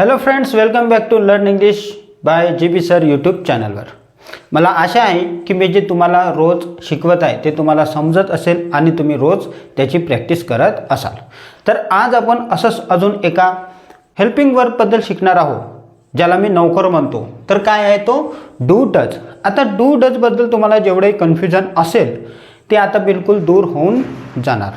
Hello friends welcome back to learn English by G B sir YouTube चॅनलवर मला आशा आहे की मी जे तुम्हाला रोज शिकवत आहे ते तुम्हाला समजत असेल आणि तुम्ही रोज त्याची प्रॅक्टिस करत असाल. तर आज आपण असंच अजून एका हेल्पिंग वर्कबद्दल शिकणार आहोत ज्याला मी नौकर म्हणतो. तर काय आहे तो? डू टच आता डू टचबद्दल तुम्हाला जेवढे कन्फ्युजन असेल ते आता बिलकुल दूर होऊन जाणार.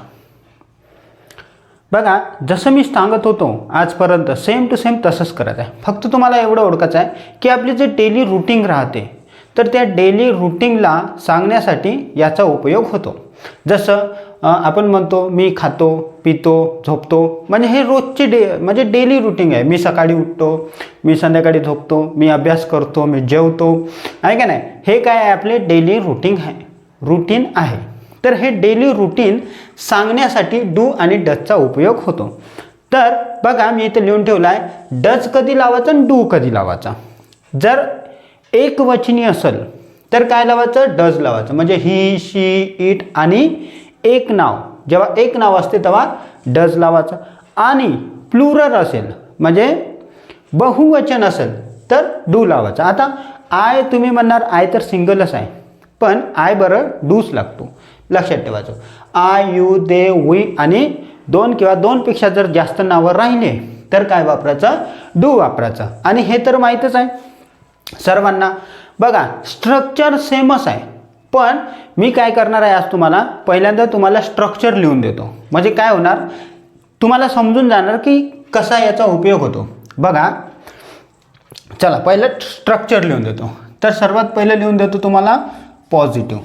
बघा जसं मी सांगत होतो आजपर्यंत सेम टू सेम तसंच करत आहे. फक्त तुम्हाला एवढं ओळखायचं आहे की आपली जे डेली रुटीन राहते तर त्या डेली रुटीनला सांगण्यासाठी याचा उपयोग होतो. जसं आपण म्हणतो मी खातो पितो झोपतो म्हणजे हे रोजची डे म्हणजे डेली रुटीन आहे. मी सकाळी उठतो मी संध्याकाळी झोपतो मी अभ्यास करतो मी जेवतो. आहे का नाही? हे काय आहे आपले डेली रुटीन आहे. रुटीन आहे. तर हे डेली रुटीन सांगण्यासाठी डू आणि डचचा उपयोग होतो. तर बघा मी इथे लिहून ठेवला आहे डच कधी लावायचा आणि डू कधी लावायचा? जर एक वचनी असेल तर काय लावायचं? डज लावायचं. म्हणजे ही शी इट आणि एक नाव. जेव्हा एक नाव असते तेव्हा डज लावायचं. आणि प्लुरल असेल म्हणजे बहुवचन असेल तर डू लावायचं. आता आय तुम्ही म्हणणार आय तर सिंगलच आहे. पण आय बरं डूच लागतो. लक्षात ठेवायचं. आय यू दे वी आणि दोन किंवा दोनपेक्षा जर जास्त नावं राहिले तर काय वापरायचं? डू वापरायचं. आणि हे तर माहीतच आहे. सर्वांना बघा स्ट्रक्चर सेमच आहे. पण मी काय करणार आहे आज तुम्हाला? पहिल्यांदा तुम्हाला स्ट्रक्चर लिहून देतो. म्हणजे काय होणार? तुम्हाला समजून जाणार की कसा याचा उपयोग होतो. बघा चला पहिलं स्ट्रक्चर लिहून देतो. तर सर्वात पहिलं लिहून देतो तुम्हाला पॉझिटिव्ह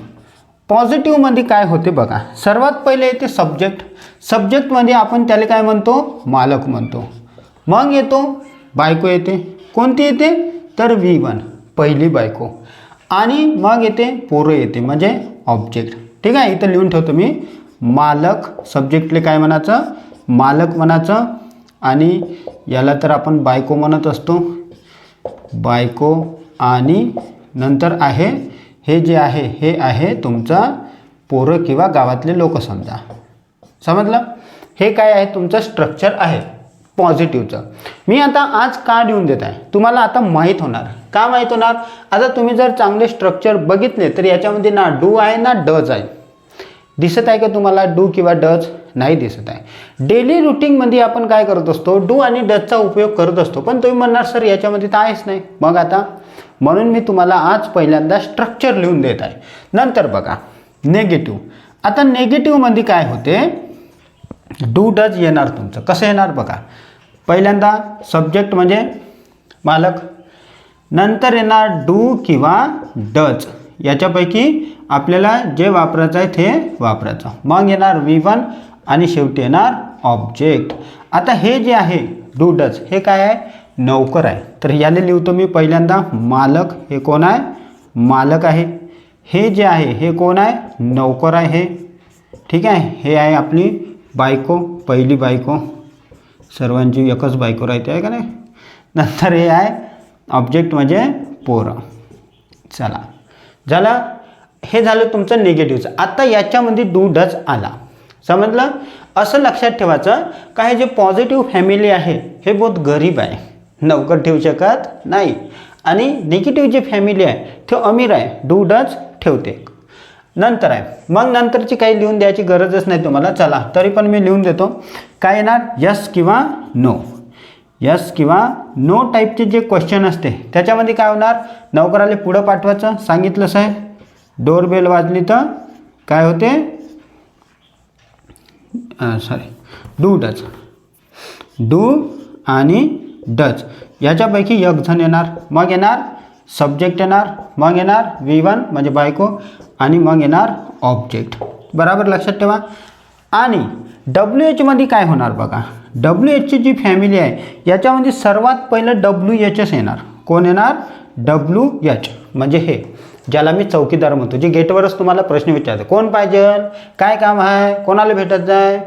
पॉझिटिव्हमध्ये काय होते बघा. सर्वात पहिले येते सब्जेक्ट सब्जेक्टमध्ये आपण त्याला काय म्हणतो? मालक म्हणतो. मग येतो बायको येते. कोणती येते? तर व्ही वन पहिली बायको. आणि मग येते पोरं येते. म्हणजे ऑब्जेक्ट ठीक आहे? इथं लिहून ठेवतो मी. मालक सब्जेक्टले काय म्हणायचं? मालक म्हणायचं. आणि याला तर आपण बायको म्हणत असतो. बायको आणि नंतर आहे हे जे आहे हे आहे तुमचा पोरं किंवा गावातले लोक समजा. समजलं? हे काय आहे? तुमचं स्ट्रक्चर आहे. पॉझिटिव्हचं मी आता आज का लिहून देत आहे? तुम्हाला आता माहीत होणार. का माहीत होणार? आता तुम्ही जर चांगले स्ट्रक्चर बघितले तर याच्यामध्ये ना डू आहे ना डज आहे. दिसत आहे का तुम्हाला? डू किंवा डज? नाही दिसत आहे. डेली रुटीनमध्ये आपण काय करत असतो? डू आणि डजचा उपयोग करत असतो. पण तुम्ही म्हणणार सर याच्यामध्ये तर आहेच नाही. मग आता म्हणून मी तुम्हाला आज पहिल्यांदा स्ट्रक्चर लिहून देत आहे. नंतर बघा नेगेटिव्ह आता नेगेटिव्हमध्ये काय होते? डू डज येणार तुमचं. कसं येणार बघा? पहिल्यांदा सब्जेक्ट म्हणजे मालक नंतर येणार डू किंवा डज याच्यापैकी आपल्याला जे वापरायचं आहे ते वापरायचं. मग येणार वी वन आणि शेवटी येणार ऑब्जेक्ट आता हे जे आहे डू डज हे काय आहे? नौकर आहे. तर याला लिहितो मी पहिल्यांदा मालक हे कोण आहे? मालक आहे. हे जे आहे हे कोण आहे? नौकर आहे. हे ठीक आहे? हे आहे आपली बायको पहिली बायको. सर्वांची एकच बायको राहते आहे का नाही? नंतर हे आहे ऑब्जेक्ट म्हणजे पोरं. चला. झालं? हे झालं तुमचं निगेटिव्हचं आता याच्यामध्ये डू डज आला. समजलं? असं लक्षात ठेवायचं का हे जे पॉझिटिव्ह फॅमिली आहे हे बहुत गरीब आहे. नौकर ठेवू शकत नाही. आणि निगेटिव्ह जी फॅमिली आहे ते अमीर आहे डू ठेवते. नंतर आहे. मग नंतरची काही लिहून द्यायची गरजच नाही तुम्हाला. चला तरी पण मी लिहून देतो. काय येणार? यस किंवा नो यस किंवा नो टाईपचे जे क्वेश्चन असते त्याच्यामध्ये काय होणार? नौकराला पुढं पाठवायचं. सांगितलं साहेब. डोरबेल वाजली तर काय होते? सॉरी डू डू आणि डज याच्यापैकी एक जण येणार मग येणार सब्जेक्ट येणार मग येणार वी वन म्हणजे बायको आणि मग येणार ऑब्जेक्ट बराबर लक्षात ठेवा. आणि डब्ल्यू एचमध्ये काय होणार बघा. डब्ल्यू एचची जी फॅमिली आहे याच्यामध्ये सर्वात पहिलं डब्ल्यू एचच येणार. कोण येणार? डब्ल्यू एच म्हणजे हे ज्याला मी चौकीदार म्हणतो जे गेटवरच तुम्हाला प्रश्न विचारते. कोण पाहिजे? काय काम आहे? कोणाला भेटत आहे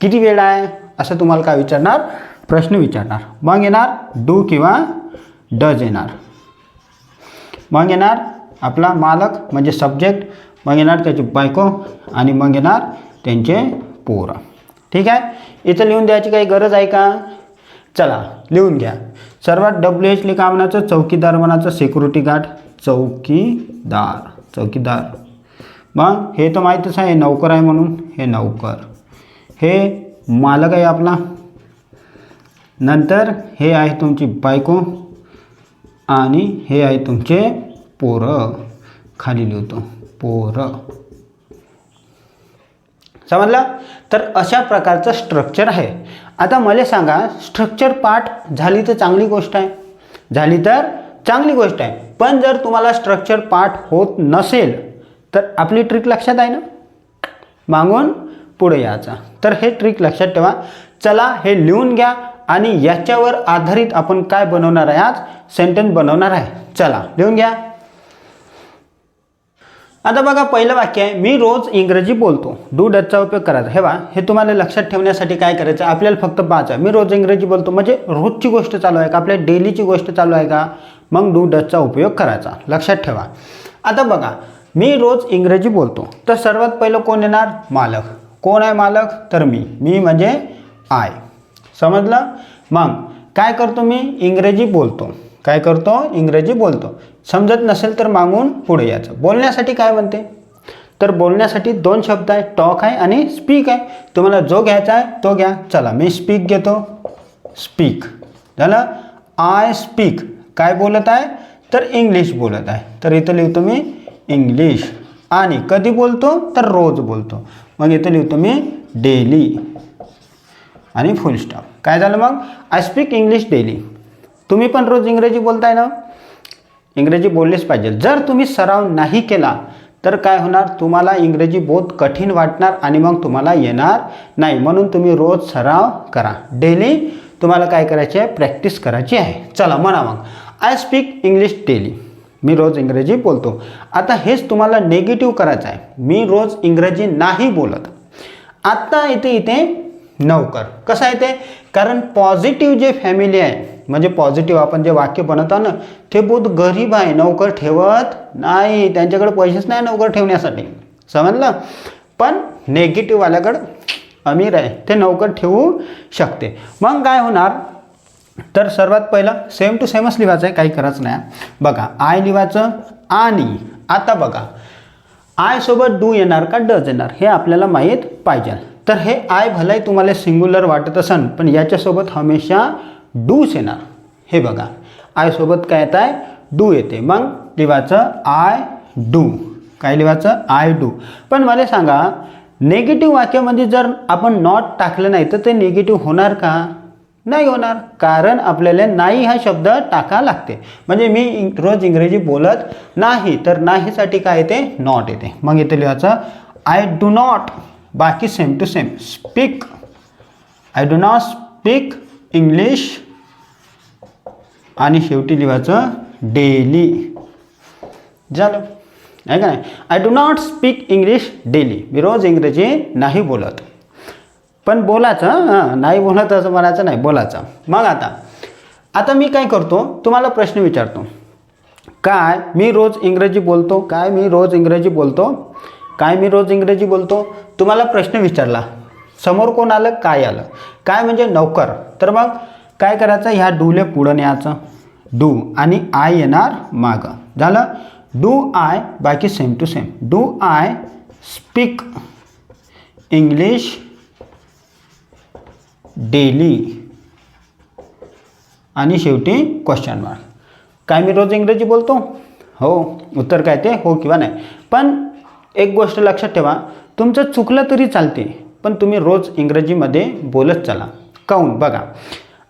किती वेळ आहे? असं तुम्हाला काय विचारणार? प्रश्न विचारणार. मग येणार डू किंवा डज येणार. मग येणार आपला मालक म्हणजे सब्जेक्ट मग येणार त्याची बायको आणि मग येणार त्यांचे पोरं. ठीक आहे? इथं लिहून द्यायची काही गरज आहे का? चला लिहून घ्या. सर्वात डब्ल्यू एच लिखा म्हणायचं चौकीदार म्हणायचं सिक्युरिटी गार्ड चौकीदार चौकीदार. मग हे तर माहीतच आहे नौकर आहे म्हणून हे नौकर. हे मालक आहे आपला. नंतर हे आहे तुमची बायको आणि हे आहे तुमचे पोरं. खाली लिहितो पोरं. समजलं? तर अशा प्रकारचं स्ट्रक्चर आहे. आता मला सांगा स्ट्रक्चर पाठ झाली तर चांगली गोष्ट आहे. झाली तर चांगली गोष्ट आहे. पण जर तुम्हाला स्ट्रक्चर पाठ होत नसेल तर आपली ट्रिक लक्षात आहे ना? मागून पुढे यायचा. तर हे ट्रिक लक्षात ठेवा. चला हे लिहून घ्या. आणि याच्यावर आधारित आपण काय बनवणार आहे आज? सेंटेन्स बनवणार आहे. चला लिहून घ्या. आता बघा पहिलं वाक्य आहे मी रोज इंग्रजी बोलतो. डू डचचा उपयोग करायचा. हे वा हे तुम्हाला लक्षात ठेवण्यासाठी काय करायचं? आपल्याला फक्त पाच आहे. मी रोज इंग्रजी बोलतो. म्हणजे रोजची गोष्ट चालू आहे का? आपल्या डेलीची गोष्ट चालू आहे का? मग डू डचचा उपयोग करायचा. लक्षात ठेवा. आता बघा मी रोज इंग्रजी बोलतो. तर सर्वात पहिलं कोण येणार? मालक. कोण आहे मालक? तर मी. मी म्हणजे आय. समजलं? मग काय करतो मी? इंग्रजी बोलतो. काय करतो? इंग्रजी बोलतो. समजत नसेल तर मागून पुढे यायचं. बोलण्यासाठी काय म्हणते? तर बोलण्यासाठी दोन शब्द आहे. टॉक आहे आणि स्पीक आहे. तुम्हाला जो घ्यायचा आहे तो घ्या. चला मी स्पीक घेतो. स्पीक. झालं? I speak. काय बोलत आहे? तर इंग्लिश बोलत आहे. तर इथं लिहितो मी इंग्लिश. आणि कधी बोलतो? तर रोज बोलतो. मग इथं लिहितो मी डेली. आणि फुल स्टॉप काय झालं मग? आय स्पीक इंग्लिश डेली तुम्ही पण रोज इंग्रजी बोलताय ना? इंग्रजी बोललेच पाहिजे. जर तुम्ही सराव नाही केला तर काय होणार? तुम्हाला इंग्रजी बहुत कठीण वाटणार आणि मग तुम्हाला येणार नाही. म्हणून तुम्ही रोज सराव करा. डेली तुम्हाला काय करायचे? आहे प्रॅक्टिस करायची आहे. चला म्हणा मग. आय स्पीक इंग्लिश डेली मी रोज इंग्रजी बोलतो. आता हेच तुम्हाला नेगेटिव्ह करायचं आहे. मी रोज इंग्रजी नाही बोलत. आत्ता इथे इथे नौकर कसं आहे ते? कारण पॉझिटिव्ह जे फॅमिली आहे म्हणजे पॉझिटिव्ह आपण जे वाक्य बनवता ना ते बहुत गरीब आहे नौकर ठेवत नाही. त्यांच्याकडे पैसेच नाही नौकर ठेवण्यासाठी. समजलं? पण नेगेटिव्हवाल्याकडं अमीर आहे. ते नौकर ठेवू शकते. मग काय होणार? तर सर्वात पहिलं सेम टू सेमच लिहायचं आहे काही करायचं नाही. बघा आय लिहायचं आणि आता बघा. आयसोबत डू येणार का डज येणार हे आपल्याला माहीत पाहिजे. तर हे आय भलाही तुम्हाला सिंग्युलर वाटत असन पण याच्यासोबत हमेशा डूच येणार. हे बघा आय सोबत काय येत आहे? डू येते. मग लिवायचं आय डू काय लिवायचं? आय डू पण मला सांगा नेगेटिव्ह वाक्यामध्ये जर आपण नॉट टाकलं नाही तर ते निगेटिव्ह होणार का? नाही होणार. कारण आपल्याला नाही हा शब्द टाका लागते. म्हणजे मी इंग रोज इंग्रजी बोलत नाही तर नाहीसाठी काय येते? नॉट येते. मग इथे लिहायचं आय डू नॉट बाकी same to same speak I do not speak English आणि शेवटी लिहायचं डेली झालं. आहे का नाही? I do not speak English daily मी रोज इंग्रजी नाही बोलत. पण बोलायचं हां नाही बोलत असं म्हणायचं नाही बोलायचं. मग आता आता मी काय करतो? तुम्हाला प्रश्न विचारतो. काय मी रोज इंग्रजी बोलतो? काय मी रोज इंग्रजी बोलतो? काय मी रोज इंग्रजी बोलतो? तुम्हाला प्रश्न विचारला. समोर कोण आलं? काय आलं? काय म्हणजे नौकर? तर मग काय करायचं? ह्या डूले पुढं न्यायचं. डू आणि आय येणार मागं. झालं? डू आय बाकी same to same. Do I speak English daily. आणि शेवटी क्वेश्चन मार्क. काय मी रोज इंग्रजी बोलतो? हो. उत्तर काय ते? हो किंवा नाही. पण एक गोष्ट लक्षात ठेवा. तुमचं चुकलं तरी चालते पण तुम्ही रोज इंग्रजीमध्ये बोलत चला. काऊन? बघा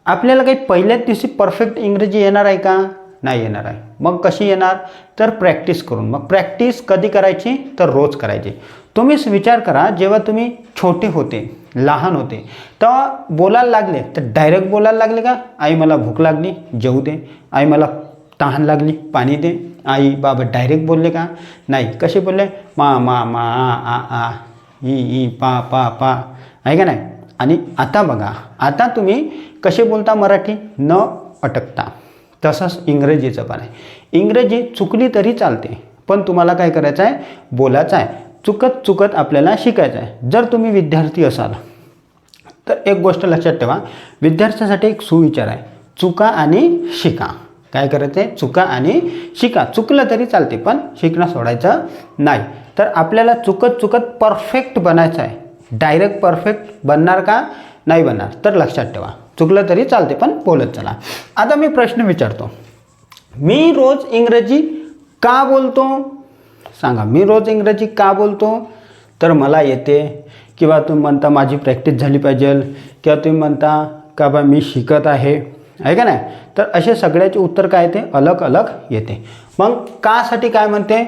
आपल्याला काही पहिल्याच दिवशी परफेक्ट इंग्रजी येणार आहे का? नाही येणार आहे. मग कशी येणार? तर प्रॅक्टिस करून. मग प्रॅक्टिस कधी करायची? तर रोज करायची. तुम्हीच विचार करा जेव्हा तुम्ही छोटे होते लहान होते तेव्हा बोलायला लागले तर डायरेक्ट बोलायला लागले का? आई मला भूक लागली जेवू दे. आई मला तहान लागली पाणी दे. आई बाबा डायरेक्ट बोलले का? नाही. कसे बोलले? मा मा मा आ आ आ ई ई पा पा पा. आहे का नाही? आणि आता बघा आता तुम्ही कसे बोलता मराठी? न अटकता. तसंच इंग्रजीचं पण आहे. इंग्रजी चुकली तरी चालते पण तुम्हाला काय करायचं आहे बोलायचं आहे चुकत चुकत आपल्याला शिकायचं आहे जर तुम्ही विद्यार्थी असाल तर एक गोष्ट लक्षात ठेवा. विद्यार्थ्यासाठी एक सुविचार आहे. चुका आणि शिका. काय करायचं आहे? चुका आणि शिका. चुकलं तरी चालते पण शिकणं सोडायचं नाही. तर आपल्याला चुकत चुकत परफेक्ट बनायचं आहे. डायरेक्ट परफेक्ट बनणार का? नाही बनणार. तर लक्षात ठेवा. चुकलं तरी चालते पण बोलत चला. आता मी प्रश्न विचारतो. मी रोज इंग्रजी का बोलतो? सांगा. मी रोज इंग्रजी का बोलतो? तर मला येते. किंवा तुम्ही म्हणता माझी प्रॅक्टिस झाली पाहिजे. किंवा तुम्ही म्हणता का बा मी शिकत आहे. आहे का नाही? तर असे सगळ्याचे उत्तर काय येते? अलग अलग येते. मग कासाठी काय म्हणते?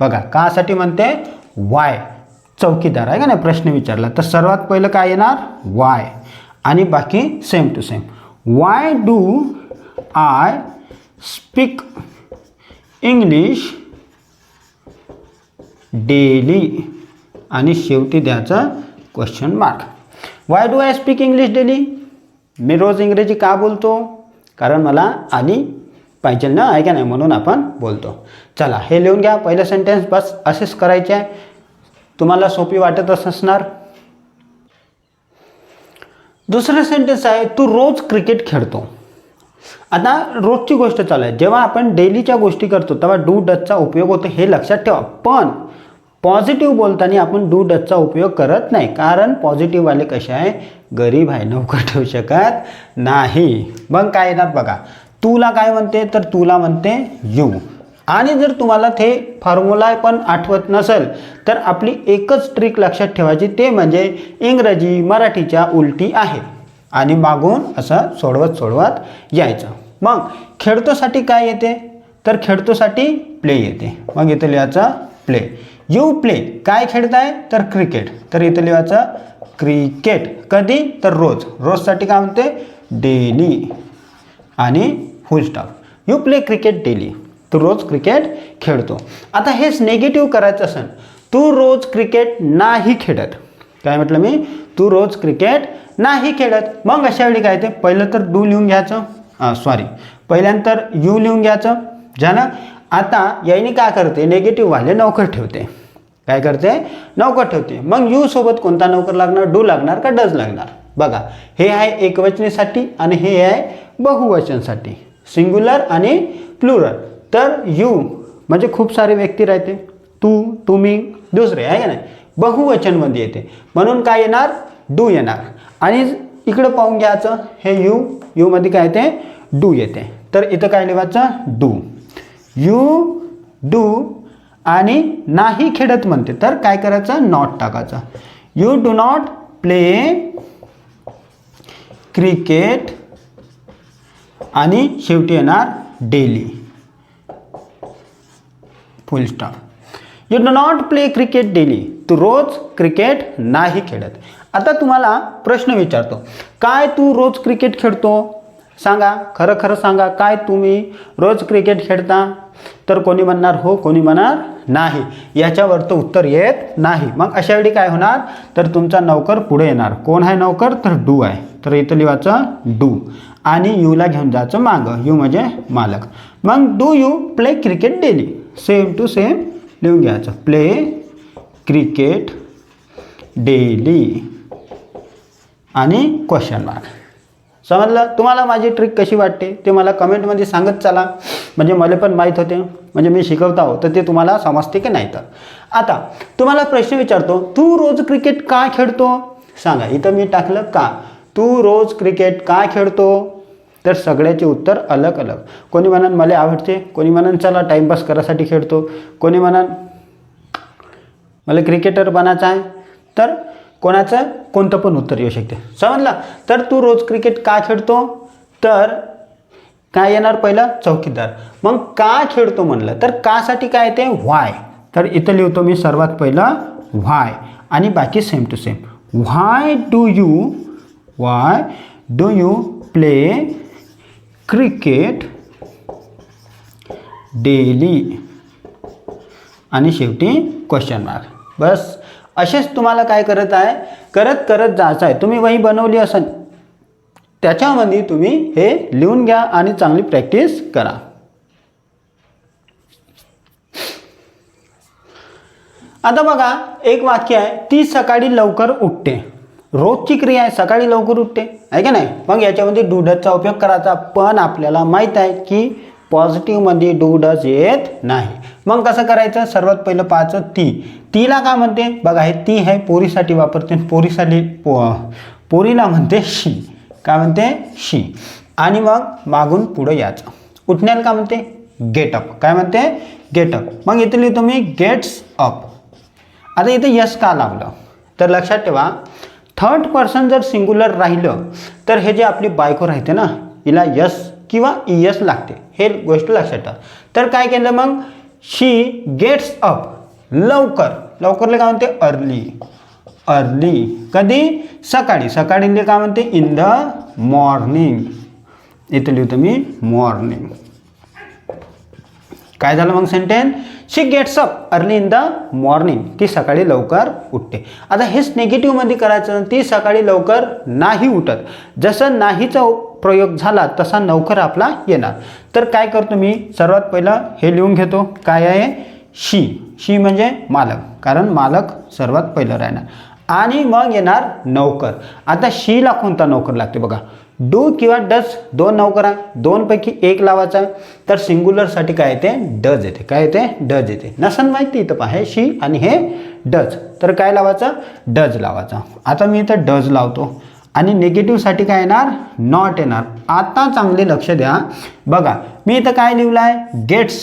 बघा कासाठी म्हणते वाय. चौकीदार आहे का नाही? प्रश्न विचारला. तर सर्वात पहिलं काय येणार? वाय. आणि बाकी same to same why do I speak English daily आणि शेवटी द्यायचं question mark why do I speak English daily मी रोज इंग्रजी का बोलतो? कारण मला आली पाहिजे ना आहे का नाही म्हणून आपण बोलतो. चला हे लिहून घ्या. पहिलं सेंटेन्स बस असेच करायचे आहे. तुम्हाला सोपी वाटतच असणार. दुसरं सेंटेन्स आहे तू रोज क्रिकेट खेळतो. आता रोजची गोष्ट चालू आहे. जेव्हा आपण डेलीच्या गोष्टी करतो तेव्हा डू डचचा उपयोग होतो हे लक्षात ठेवा. पण पॉझिटिव्ह बोलताना आपण डू डचचा उपयोग करत नाही. कारण पॉझिटिव्हवाले कसे आहे? गरीब आहे नोकर ठेवू शकत नाही. मग काय येणार बघा. तुला काय म्हणते? तर तुला म्हणते यू. आणि जर तुम्हाला ते फॉर्म्युला पण आठवत नसेल तर आपली एकच ट्रिक लक्षात ठेवायची. ते म्हणजे इंग्रजी मराठीच्या उलटी आहे. आणि मागून असं सोडवत सोडवत यायचं. मग खेळतोसाठी काय येते? तर खेळतोसाठी प्ले येते. मग इथं लिहायचं प्ले यू प्ले काय खेळताय? तर क्रिकेट तर इथं लिहायचं क्रिकेट कधी? तर रोज. रोजसाठी काय म्हणते? डेली आणि full stop you play cricket daily तू रोज क्रिकेट खेळतो. आता हेच नेगेटिव्ह करायचं असेल तू रोज क्रिकेट नाही खेळत. काय म्हटलं मी? तू रोज क्रिकेट नाही खेळत. मग अशा वेळी काय ते? पहिलं तर डू लिहून घ्यायचं. सॉरी पहिल्यानंतर यू लिहून घ्यायचं. झालं आता याने काय करते? नेगेटिव्ह वाले नौकर ठेवते. काय करते? नौकर ठेवते. मग यू सोबत कोणता नौकर लागणार? डू लागणार का डज लागणार? बघा हे आहे एकवचनेसाठी आणि हे आहे बहुवचनसाठी. सिंग्युलर आणि प्लुरल तर यू म्हणजे खूप सारे व्यक्ती राहते. तू तुम्ही दुसरे आहे का नाही? बहुवचनमध्ये येते. म्हणून काय येणार? डू येणार. आणि इकडं पाहून घ्यायचं. हे यू यूमध्ये काय येते? डू येते. तर इथं काय लिहायचं? डू. यू डू आणि नाही खेळत म्हणते. तर काय करायचं? नॉट टाकायचं. You do not play cricket आणि शेवटी येणार daily. Full stop you do not play cricket daily तू रोज क्रिकेट नाही खेळत आता तुम्हाला प्रश्न विचारतो. काय तू रोज क्रिकेट खेळतो सांगा. खरं खरं सांगा. काय तुम्ही रोज क्रिकेट खेळता तर कोणी म्हणणार हो कोणी म्हणणार नाही. याच्यावर तर उत्तर येत नाही. मग अशा वेळी काय होणार? तर तुमचा नौकर पुढे येणार. कोण आहे नौकर? तर डू आहे. तर इथं लिहायचं डू. आणि यूला घेऊन जायचं मागं. यू म्हणजे मालक. मग do you play cricket daily. Same to same लिहून घ्यायचं. Play cricket daily. आणि क्वेश्चन मार्क. समजलं तुम्हाला माझी ट्रिक कशी वाटते? ते मला कमेंटमध्ये सांगत चला. म्हणजे मला पण माहीत होते. म्हणजे मी शिकवत आहो तर ते तुम्हाला समजते की नाही तर. आता तुम्हाला प्रश्न विचारतो. तू रोज क्रिकेट का खेळतो? सांगा इथं मी टाकलं का? तू रोज क्रिकेट का खेळतो? तर सगळ्याचे उत्तर अलग अलग. कोणी म्हणान मला आवडते. कोणी म्हणान चला टाईमपास करायसाठी खेळतो. कोणी म्हणान मला क्रिकेटर बनायचं आहे. तर कोणाचं? कोणतं पण उत्तर येऊ शकते. समजलं तर तू रोज क्रिकेट का खेळतो? तर काय येणार पहिलं? चौकीदार. मग का खेळतो म्हणलं? तर कासाठी काय येते व्हाय. तर इथं लिहितो मी सर्वात पहिलं व्हाय. आणि बाकी same to same why do you why do you play cricket daily? आणि शेवटी क्वेश्चन मार्क बस. असेच तुम्हाला काय करत आहे? करत करत जायचं आहे. तुम्ही वही बनवली असेल त्याच्यामध्ये तुम्ही हे लिहून घ्या आणि चांगली प्रॅक्टिस करा. आता बघा एक वाक्य आहे ती सकाळी लवकर उठते. रोजची क्रिया आहे सकाळी लवकर उठते. आहे का नाही? मग याच्यामध्ये डुडतचा उपयोग करायचा. पण आपल्याला माहीत आहे की पॉझिटिव्हमध्ये डू डज येत नाही. मग कसं करायचं? सर्वात पहिलं पाहायचं ती. तीला काय म्हणते? बघा हे ती आहे पोरीसाठी वापरते पोरीसाठी पो पोरीला म्हणते शी काय म्हणते? शी आणि मग मागून पुढं यायचं. उठण्याला काय म्हणते? गेटअप काय म्हणते? गेटअप मग इथे लिहितो मी गेट्स अप आता इथे यस का लावलं तर लक्षात ठेवा थर्ड पर्सन जर सिंग्युलर राहिलं तर हे जे आपली बायको राहते ना हिला यस किंवा यस लागते. हे गोष्ट लक्षात ठेवा. तर काय केलं मग? शी गेट्स अप लवकर. लवकरले काय म्हणते? अर्ली अर्ली कधी? सकाळी. सकाळीले म्हणजे काय म्हणते? इन द मॉर्निंग इथं लिहितो मी मॉर्निंग काय झालं मग sentence she gets up early in the morning ती सकाळी लवकर उठते. आता हेच निगेटिव्हमध्ये करायचं ती सकाळी लवकर नाही उठत. जसं नाहीचा प्रयोग झाला तसा नवकर आपला येणार. तर काय करतो मी? सर्वात पहिलं हे लिहून घेतो. काय आहे? शी. शी म्हणजे मालक. कारण मालक सर्वात पहिलं राहणार. आणि मग येणार नौकर. आता शीला कोणता नौकर लागते बघा? डू किंवा डज दोन नौकर आहे दोनपैकी एक लावायचा. आहे तर सिंग्युलरसाठी काय येते? डज येते. काय येते? डज येते. नसन माहिती इथं पहा. हे शी आणि हे डज. तर काय लावायचं? डज लावायचा. आता मी इथं डज लावतो. आणि निगेटिव्हसाठी काय येणार? नॉट येणार. आता चांगले लक्ष द्या. बघा मी इथं काय लिहिलं आहे गेट्स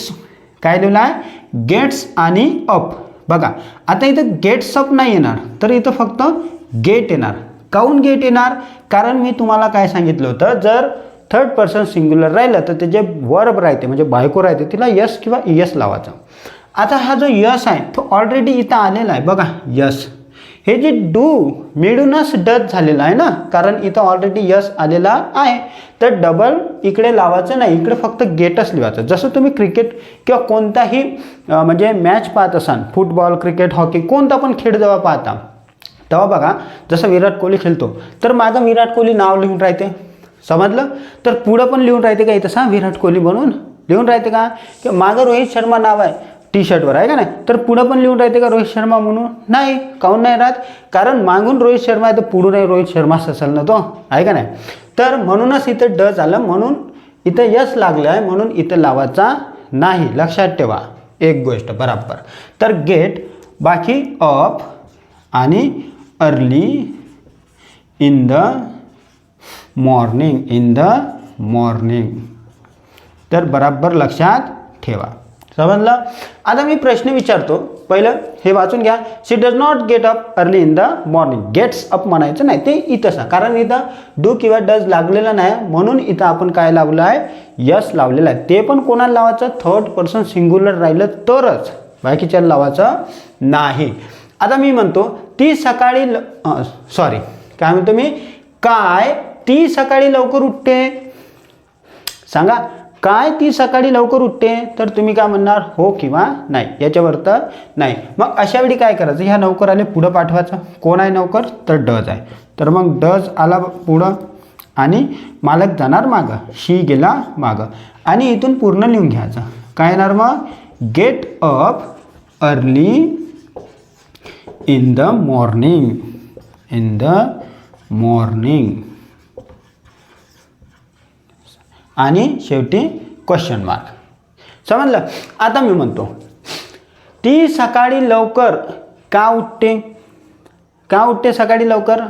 काय लिहिलं आहे गेट्स आणि अप बघा आता इथं गेट्स अप नाही येणार. तर इथं फक्त गेट येणार. काऊन गेट येणार? कारण मी तुम्हाला काय सांगितलं होतं? जर थर्ड पर्सन सिंग्युलर राहिलं तर ते जे वर्ब राहते म्हणजे बायको राहते तिला यस किंवा यस लावायचं. आता हा जो यस आहे तो ऑलरेडी इथं आलेला आहे. बघा यस हे जे डू मिळूनच डच झालेलं आहे ना? कारण इथं ऑलरेडी यस आलेला आहे. तर डबल इकडे लावायचं नाही इकडे फक्त गेटच लिहायचं जसं तुम्ही क्रिकेट किंवा कोणताही म्हणजे मॅच पाहत असाल फुटबॉल क्रिकेट हॉकी कोणता पण खेळ जेव्हा पाहता तेव्हा बघा जसं विराट कोहली खेळतो तर माझं विराट कोहली नाव लिहून राहते. समजलं? तर पुढं पण लिहून राहते का इथं? सांग विराट कोहली म्हणून लिहून राहते का? किंवा माझं रोहित शर्मा नाव आहे. टी शर्टवर आहे का नाही? तर पुढं पण लिहून राहते का रोहित शर्मा म्हणून? नाही काऊन नाही राहत? कारण मागून रोहित शर्मा आहे तर पुढूनही रोहित शर्माच असेल ना तो आहे का नाही? तर म्हणूनच इथं ड झालं म्हणून इथं यस लागलं आहे म्हणून इथं लावायचा नाही. लक्षात ठेवा एक गोष्ट बराबर. तर गेट बाकी ऑफ आणि early in the morning in the morning. तर बराबर लक्षात ठेवा. समजलं आता मी प्रश्न विचारतो. पहिलं हे वाचून घ्या. She does not get up early in the morning gets up म्हणायचं नाही. ते इथं सांग. कारण इथं डू किंवा डज लागलेलं नाही. म्हणून इथं आपण काय लावलं आहे? यस लावलेलं आहे. ते पण कोणाला लावायचं? थर्ड पर्सन सिंग्युलर राहिलं तरच. बाकीच्याला लावायचं नाही. आता मी म्हणतो ती सकाळी सॉरी काय म्हणतो मी? काय? ती सकाळी लवकर उठते. सांगा. काय ती सकाळी लवकर उठते? तर तुम्ही काय म्हणणार? हो किंवा नाही. याच्यावर तर नाही. मग अशा वेळी काय करायचं? ह्या नौकर आले पुढं पाठवायचं. कोण आहे नौकर? तर डज आहे. तर मग डज आला पुढं आणि मालक जाणार मागं. शी गेला मागं. आणि इथून पूर्ण लिहून घ्यायचं. काय येणार मग? Get up early in the morning in the morning आणि शेवटी क्वेश्चन मार्क समजलं? आता मी म्हणतो. ती सकाळी लवकर का उठते? का उठते सकाळी लवकर?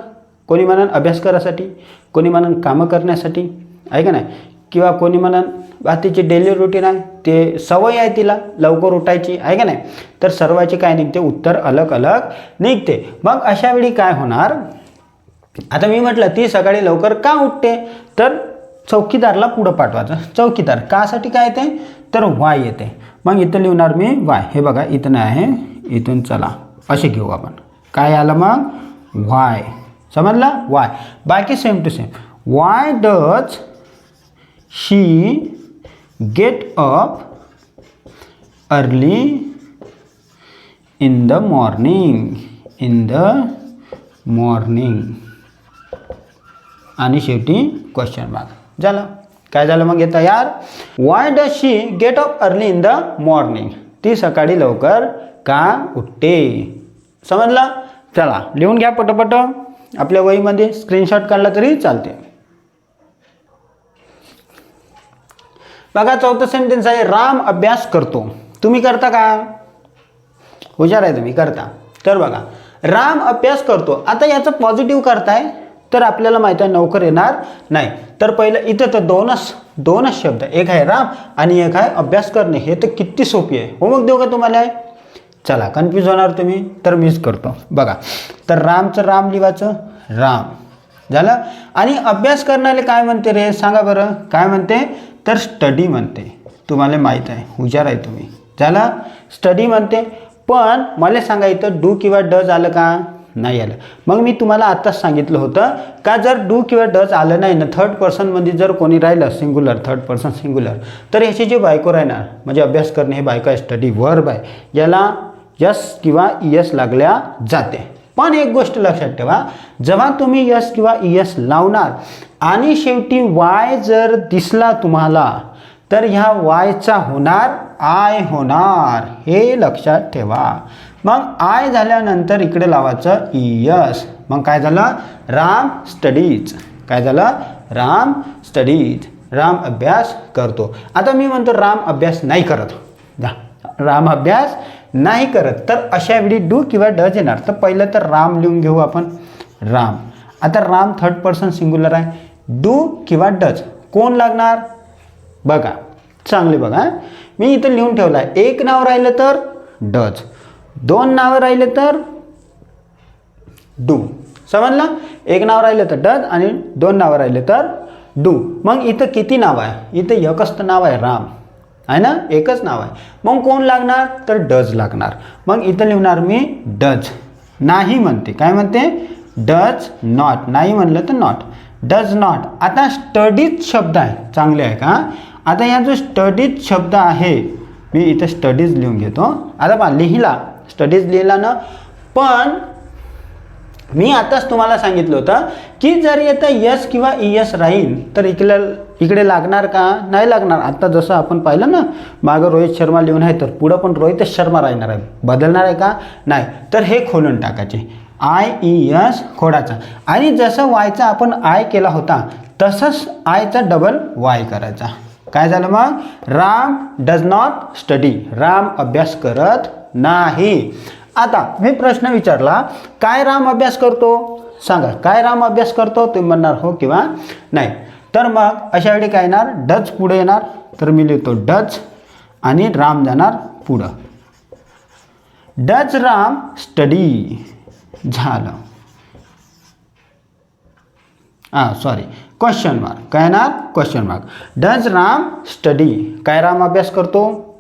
कोणी म्हणून अभ्यास करायसाठी? कोणी म्हणून कामं करण्यासाठी? आहे का नाही? किंवा कोणी म्हणून बा तिची डेली रुटीन आहे ते सवय आहे तिला लवकर उठायची आहे का नाही? तर सर्वाचे काय निघते? उत्तर अलग अलग निघते. मग अशा वेळी काय होणार? आता मी म्हटलं ती सकाळी लवकर का उठते? तर चौकीदारला पुढं पाठवायचं? चौकीदार. कासाठी काय येते? तर वाय येते. मग इथं लिहिणार मी वाय. हे बघा इथं नाही आहे इथून चला. असे घेऊ आपण. काय आलं मग? वाय. समजला? वाय. बाकी same to same why does she get up early in the morning in the morning आणि शेवटी क्वेश्चन मार्क झालं. काय झालं मग येतं यार why does she get up early in the morning ती सकाळी लवकर का उठते? समजलं? चला लिहून घ्या पटपट. आपल्या वहीमध्ये स्क्रीनशॉट काढला तरी चालते. बघा चौथं सेंटेन्स आहे राम अभ्यास करतो. तुम्ही करता का? हुशार आहे तुम्ही करता. तर बघा राम अभ्यास करतो. आता याचं पॉझिटिव्ह करताय. तर आपल्याला माहीत आहे नोकर येणार नाही. तर पहिलं इथं तर दोनच दोनच शब्द. एक आहे राम आणि एक आहे अभ्यास करणे. हे तर किती सोपी आहे. होमवर्क देऊ का तुम्हाला? चला कन्फ्यूज होणार तुम्ही तर मीच करतो. बघा तर रामचं राम लिवाचं राम. झालं? आणि अभ्यास करणारे काय म्हणते रे? सांगा बरं. काय म्हणते? तर स्टडी म्हणते. तुम्हाला माहीत आहे. हुशार आहे तुम्ही. झालं? स्टडी म्हणते. पण मला सांगा इथं डू किंवा ड झालं का? नाही आलं. मग मी तुम्हाला आत्ताच सांगितलं होतं का जर डू किंवा डज आलं नाही ना थर्ड पर्सनमध्ये जर कोणी राहिलं सिंग्युलर थर्ड पर्सन सिंग्युलर तर ह्याची जी बायको राहणार म्हणजे अभ्यास करणे हे बायको आहे स्टडी वर्ब आहे याला यस किंवा यस लागल्या जाते. पण एक गोष्ट लक्षात ठेवा जेव्हा तुम्ही यस किंवा यस लावणार आणि शेवटी वाय जर दिसला तुम्हाला तर ह्या वायचा होणार आय होणार हे लक्षात ठेवा. मग आय झाल्यानंतर इकडे लावायचं यस मग काय झालं? राम स्टडीज काय झालं? राम स्टडीज राम अभ्यास करतो. आता मी म्हणतो राम अभ्यास नाही करत. जा. राम अभ्यास नाही करत. तर अशा वेळी डू किंवा डज येणार. तर पहिलं तर राम लिहून घेऊ आपण. राम. आता राम थर्ड पर्सन सिंग्युलर आहे. डू किंवा डज कोण लागणार? बघा. चांगले बघा मी इथं लिहून ठेवलं आहे. एक नाव राहिलं तर डज दोन नावं राहिले तर डू. समजलं? एक नाव राहिलं तर डज आणि दोन नावं राहिले तर डू. मग इथं किती नाव आहे? इथं एकच नाव आहे राम. आहे ना? एकच नाव आहे. मग कोण लागणार? तर डज लागणार. मग इथं लिहणार मी डज. नाही म्हणते. काय म्हणते? Does not. नाही म्हणलं तर नॉट. Does not. आता स्टडीज शब्द आहे. चांगले आहे का? आता या जो स्टडीज शब्द आहे मी इथं स्टडीज लिहून घेतो. आता पहा लिहिला. स्टडीज लिहिला ना. पण मी आताच तुम्हाला सांगितलं होतं की जर येतं यस किंवा ई यस राहील तर इकडे इकडे लागणार का? नाही लागणार. आत्ता जसं आपण पाहिलं ना मागं रोहित शर्मा लिहून आहे तर पुढं पण रोहितच शर्मा राहणार आहे. बदलणार आहे का? नाही. तर हे खोलून टाकायचे. आय ई e, यस खोडाचा. आणि जसं वायचा आपण आय केला होता तसंच आयचा डबल वाय करायचा. काय झालं मग? Ram does not study Ram अभ्यास करत नाही. आता मी प्रश्न विचारला काय राम अभ्यास करतो? सांगा काय राम अभ्यास करतो? तुम्ही म्हणणार हो किंवा नाही. तर मग अशा वेळी काय येणार? डच पुढे येणार. तर मी लिहितो डच आणि राम जाणार पुढं. डच राम स्टडी झालं. हां सॉरी क्वेश्चन मार्क काय येणार? Question mark does Ram study. काय राम अभ्यास करतो?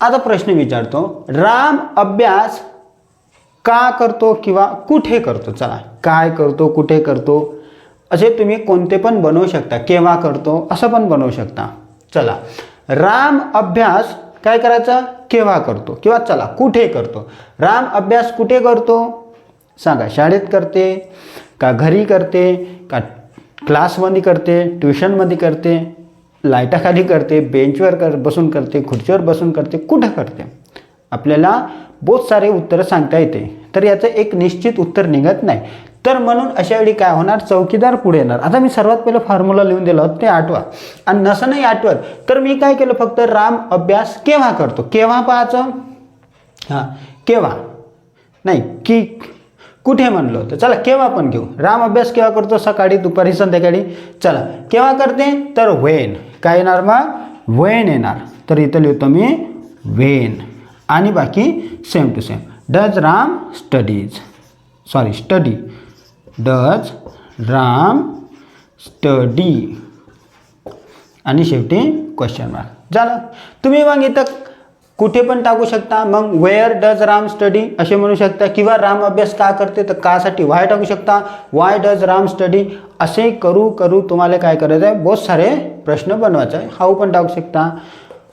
आता प्रश्न विचारतो राम अभ्यास का करतो किंवा कुठे करतो? चला काय करतो कुठे करतो? असे तुम्ही कोणते पण बनवू शकता केव्हा करतो असं पण बनवू शकता. चला राम अभ्यास काय करायचा? केव्हा करतो किंवा चला कुठे करतो? राम अभ्यास कुठे करतो? सांगा शाळेत करते का घरी करते का क्लासमध्ये करते ट्युशनमध्ये करते? लाईटाखाली करते बेंचवर कर बसून करते खुर्चीवर बसून करते कुठं करते? आपल्याला बहुत सारे उत्तरं सांगता येते तर याचं एक निश्चित उत्तर निघत नाही. तर म्हणून अशा वेळी काय होणार? चौकीदार पुढे येणार. आता मी सर्वात पहिलं फॉर्म्युला लिहून दिला होता ते आठवा. आणि नसं नाही आठवत. तर मी काय केलं फक्त? राम अभ्यास केव्हा करतो? केव्हा पाहायचं? हां केव्हा? नाही की कुठे म्हणलं? तर चला केव्हा पण घेऊ. राम अभ्यास केव्हा करतो? सकाळी दुपारी संध्याकाळी? चला केव्हा करते? तर वेन. काय येणार मग? वेन येणार. तर इथं लिहितो मी वेन. आणि बाकी same to same does Ram studies sorry study does Ram study आणि शेवटी क्वेश्चन मार्क झालं. तुम्ही मग इथं कुठे पण टाकू शकता. मग वेअर डज राम स्टडी असे म्हणू शकता. किंवा राम अभ्यास का करते? तर कासाठी वाय टाकू शकता? वाय डज राम स्टडी असे करू करू तुम्हाला काय करायचं आहे? बहुत सारे प्रश्न बनवायचे आहे. हाऊ पण टाकू शकता.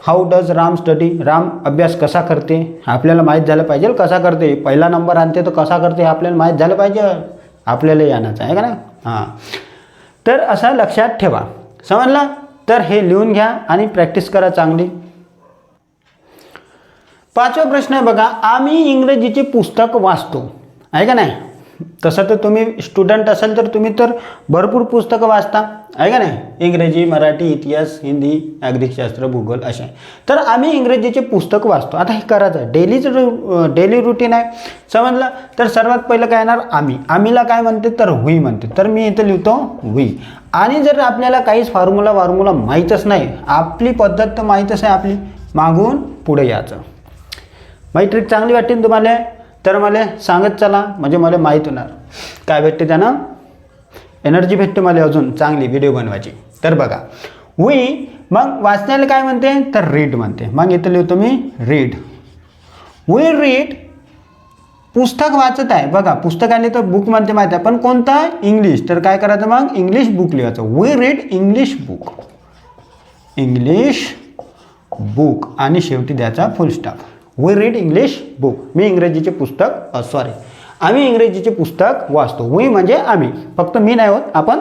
How does Ram study Ram अभ्यास कसा करते? आपल्याला माहीत झालं पाहिजे. कसा करते? पहिला नंबर आणते तर कसा करते? हे आपल्याला माहीत झालं पाहिजे. आपल्याला आणायचं आहे का ना हां. तर असं लक्षात ठेवा. समजला? तर हे लिहून घ्या आणि प्रॅक्टिस करा चांगली. पाचवा प्रश्न आहे बघा आम्ही इंग्रजीचे पुस्तक वाचतो. आहे का नाही? तसं तर तुम्ही स्टुडंट असाल तर तुम्ही तर भरपूर पुस्तकं वाचता. आहे का नाही? इंग्रजी मराठी इतिहास हिंदी नागरिकशास्त्र भूगोल असे. तर आम्ही इंग्रजीचे पुस्तक वाचतो. आता हे करायचं डेलीचं डेली रुटीन आहे. समजलं? तर सर्वात पहिलं काय येणार? आम्ही. आम्हीला काय म्हणते? तर हुई म्हणते. तर मी इथं लिहितो हुई. आणि जर आपल्याला काहीच फॉर्म्युला फॉर्म्युला माहीतच नाही आपली पद्धत तर माहीतच आहे आपली. मागून पुढे यायचं. माझी ट्रिक चांगली वाटते ना तुम्हाला? तर मला सांगत चला म्हणजे मला माहीत होणार. काय भेटते त्यानं? एनर्जी भेटते मला अजून चांगली व्हिडिओ बनवायची. तर बघा. वी मग वाचण्याला काय म्हणते? तर रीड म्हणते. मग इथं लिहितो मी रीड वी रीड पुस्तक वाचत आहे. बघा पुस्तकाने तर बुक म्हणते माहीत आहे पण कोणता? इंग्लिश तर काय करायचं मग? इंग्लिश बुक लिहायचं. We read English book English book आणि शेवटी द्यायचा full stop we read English book मी इंग्रजीचे पुस्तक सॉरी आम्ही इंग्रजीचे पुस्तक वाचतो. वी म्हणजे आम्ही. फक्त मी नाही होत आपण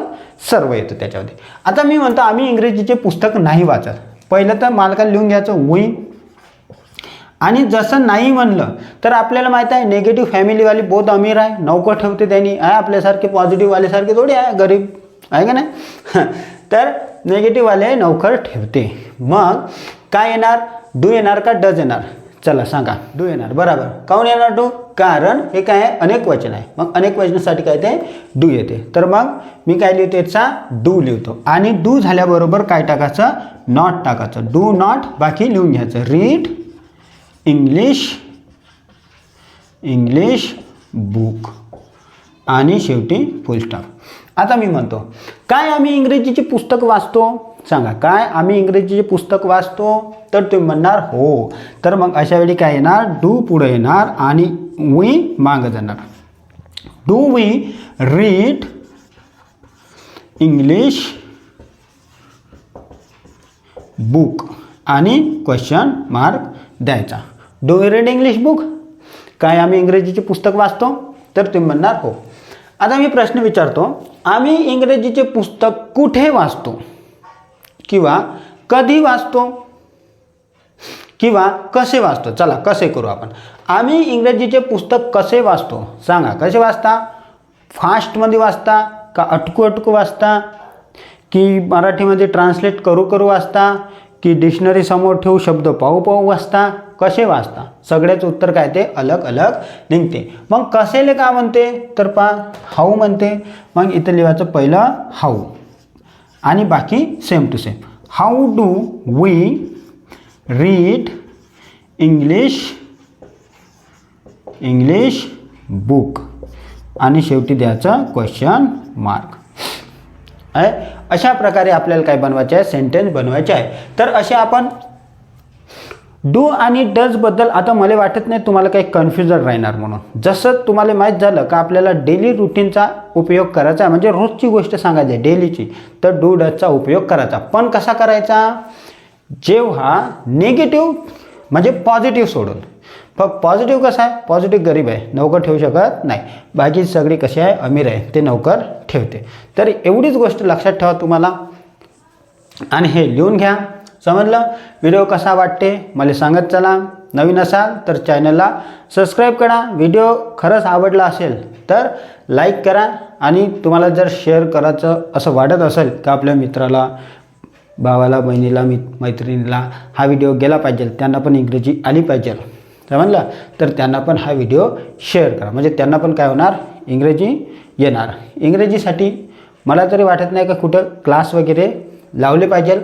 सर्व येतो त्याच्यामध्ये. आता मी म्हणतो आम्ही इंग्रजीचे पुस्तक नाही वाचत. पहिलं तर मालकाला लिहून घ्यायचं वी आणि जसं नाही म्हणलं तर आपल्याला माहीत आहे नेगेटिव्ह फॅमिलीवाली बहुत अमीर आहे. नौकर ठेवते त्यांनी. आहे आपल्यासारखे पॉझिटिव्हवाल्यासारखे थोडी आहे गरीब. आहे का नाही? तर नेगेटिव्हवाले नौकर ठेवते. मग काय येणार? डू येणार का डज येणार? चला सांगा. डू येणार. बरोबर. काऊन येणार डू? कारण हे काय आहे? अनेक वचन आहे. मग अनेक वचनासाठी काय ते? डू येते. तर मग मी काय लिहितो याचा? डू लिहितो. आणि डू झाल्याबरोबर काय टाकायचं? नॉट टाकायचं. डू नॉट बाकी लिहून घ्यायचं. Read English English book. आणि शेवटी फुलस्टॉप आता मी म्हणतो काय आम्ही इंग्रजीचे पुस्तक वाचतो? सांगा काय आम्ही इंग्रजीचे पुस्तक वाचतो? तर तुम्ही म्हणणार हो. तर मग अशा वेळी काय येणार? डू पुढे येणार आणि वी मागं जाणार. Do we read English book आणि क्वेश्चन मार्क द्यायचा. Do we read English book? काय आम्ही इंग्रजीचे पुस्तक वाचतो? तर तुम्ही म्हणणार हो. आता मी प्रश्न विचारतो आम्ही इंग्रजीचे पुस्तक कुठे वाचतो? किंवा कधी वाचतो? किंवा कसे वाचतो? चला कसे करू आपण? आम्ही इंग्रजीचे पुस्तक कसे वाचतो? सांगा कसे वाचता? फास्टमध्ये वाचता का अटकू अटकू वाचता? की मराठीमध्ये ट्रान्सलेट करू करू वाचता? की डिक्शनरी समोर ठेवू शब्द पाहू पाहू वाचता कसे वाचता? सगळ्याचं उत्तर काय ते? अलग अलग निघते. मग कसेले का म्हणते? तर पा हाऊ म्हणते. मग इथं लिहायचं पहिलं हाऊ. आणि बाकी same to same how do we read English English book आणि शेवटी द्यायचं क्वेश्चन मार्क आहे अशा प्रकारे आपल्याला काय बनवायचे आहे? सेंटेन्स बनवायचे आहे. तर असे आपण डू आणि डजबद्दल आता मला वाटत नाही तुम्हाला काही कन्फ्युजन राहणार म्हणून. जसं तुम्हाला माहीत झालं का आपल्याला डेली रुटीनचा उपयोग करायचा आहे म्हणजे रोजची गोष्ट सांगायची आहे डेलीची तर डू डजचा उपयोग करायचा. पण कसा करायचा? जेव्हा निगेटिव्ह म्हणजे पॉझिटिव्ह सोडून. फक्त पॉझिटिव्ह कसं आहे? पॉझिटिव्ह गरीब आहे. नौकर ठेवू शकत नाही. बाकी सगळी कशी आहे? अमीर आहे. ते नौकर ठेवते. तर एवढीच गोष्ट लक्षात ठेवा तुम्हाला. आणि हे लिहून घ्या. समजलं? व्हिडिओ कसा वाटते? मला सांगत चला. नवीन असाल तर चॅनलला सबस्क्राईब करा. व्हिडिओ खरंच आवडला असेल तर लाईक करा. आणि तुम्हाला जर शेअर करायचं असं वाटत असेल का आपल्या मित्राला भावाला बहिणीला मित मैत्रिणीला हा व्हिडिओ गेला पाहिजे त्यांना पण इंग्रजी आली पाहिजे. समजलं तर त्यांना पण हा व्हिडिओ शेअर करा. म्हणजे त्यांना पण काय होणार? इंग्रजी येणार. इंग्रजीसाठी मला तरी वाटत नाही का कुठं क्लास वगैरे लावले पाहिजे.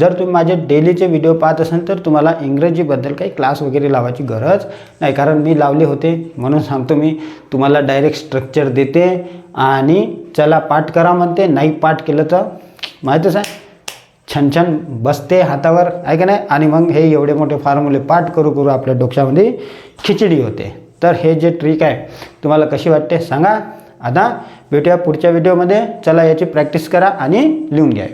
जर तुम्ही माझे डेलीचे व्हिडिओ पाहत असाल तर तुम्हाला इंग्रजीबद्दल काही क्लास वगैरे लावायची गरज नाही. कारण मी लावले होते. म्हणून सांगतो मी तुम्हाला डायरेक्ट स्ट्रक्चर देते आणि चला पाठ करा म्हणते. नाही पाठ केलं तर माहीतच आहे. छान छान बसते हातावर आहे का नाही? आणि मग हे एवढे मोठे फॉर्म्युले पाठ करू करू आपल्या डोक्यामध्ये खिचडी होते. तर हे जे ट्रिक आहे तुम्हाला कशी वाटते सांगा. आता भेटूया पुढच्या व्हिडिओमध्ये चला याची प्रॅक्टिस करा आणि लिहून घ्या.